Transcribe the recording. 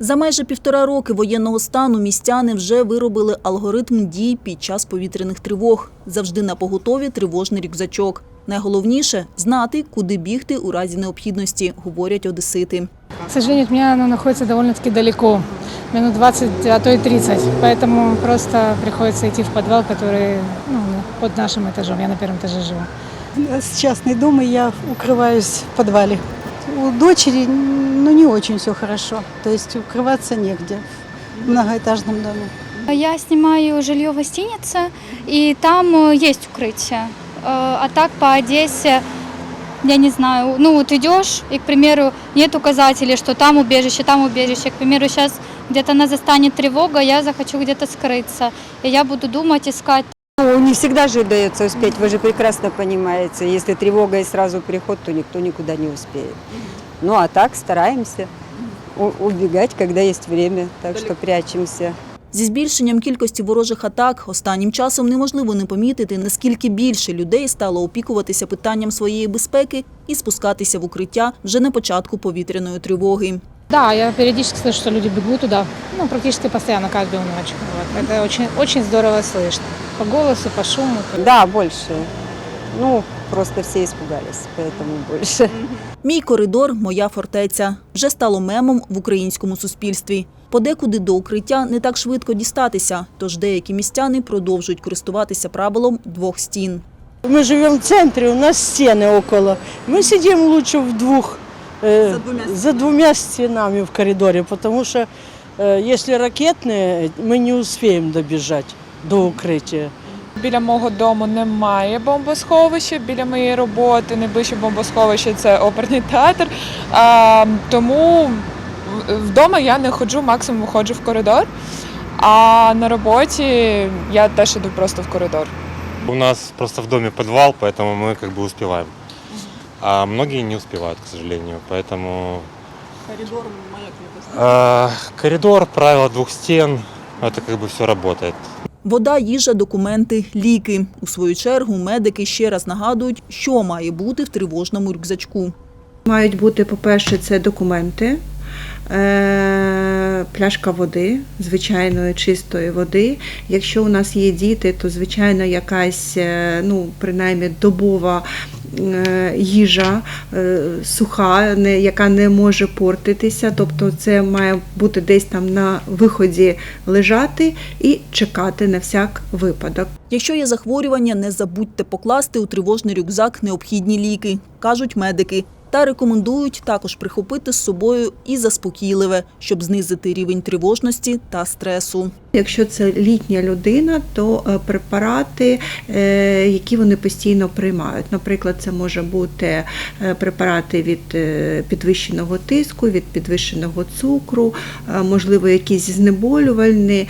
За майже півтора роки воєнного стану містяни вже виробили алгоритм дій під час повітряних тривог. Завжди на поготові тривожний рюкзачок. Найголовніше знати, куди бігти у разі необхідності, говорять одесити. К сожалению, от меня оно находится довольно-таки далеко, минут 20, а то и 30. Поэтому просто приходится идти в подвал, который ну, под нашим этажом. Я на первом этаже живу. С частный дом, и я укрываюсь в подвале. У дочери ну, не очень все хорошо, то есть укрываться негде в многоэтажном доме. Я снимаю жилье в гостинице, и там э, есть укрытие. Э, А так по Одессе, я не знаю, ну вот идешь, и, к примеру, нет указателей, что там убежище, там убежище. К примеру, сейчас где-то нас застанет тревога, я захочу где-то скрыться, и я буду думать, искать. Ну, не всегда же удается успеть, вы же прекрасно понимаете. Если тревога и сразу приход, то никто никуда не успеет. Ну а так стараемся убегать, когда есть время, так что прячемся. Зі збільшенням кількості ворожих атак останнім часом неможливо не помітити, наскільки більше людей стало опікуватися питанням своєї безпеки і спускатися в укриття вже на початку повітряної тривоги. Да, я периодически слышу, что люди бегут туда, ну, практически постоянно, каждую ночь. Вот. Это очень, очень здорово слышно. По голосу, по шуму. Да, больше. Ну, просто все испугались, поэтому больше. Мій коридор, моя фортеця вже стало мемом в українському суспільстві. Подекуди до укриття не так швидко дістатися, тож деякі містяни продовжують користуватися правилом двох стін. Мы живем в центре, у нас стены около. Мы сидим лучше в двух, э, за, двумя стенами в коридоре, потому что э, если ракетные, мы не успеем добежать до укрытия. Біля мого дому немає бомбосховища. Біля моєї роботи найближче бомбосховище це оперний театр. А, тому в- вдома я не ходжу, максимум виходжу в коридор. А на роботі я теж іду просто в коридор. У нас просто в доме подвал, поэтому мы как бы успеваем. А многие не успевают, к сожалению, поэтому... Коридор, Коридор, правило двух стен, это как бы все работает. Вода, їжа, документи, ліки. У свою чергу медики ще раз нагадують, що має бути в тривожному рюкзачку. Мають бути, по-перше, це документи, е, пляшка води, звичайної чистої води. Якщо у нас є діти, то звичайно якась, е, ну, принаймні, добова е, їжа е, суха, яка не може портитися. Тобто це має бути десь там на виході лежати і чекати на всяк випадок. Якщо є захворювання, не забудьте покласти у тривожний рюкзак необхідні ліки, кажуть медики. Та рекомендують також прихопити з собою і заспокійливе, щоб знизити рівень тривожності та стресу. Якщо це літня людина, то е, препарати, е, які вони постійно приймають. Наприклад, це може бути е, препарати від підвищеного тиску, від підвищеного цукру, можливо, якісь знеболювальні.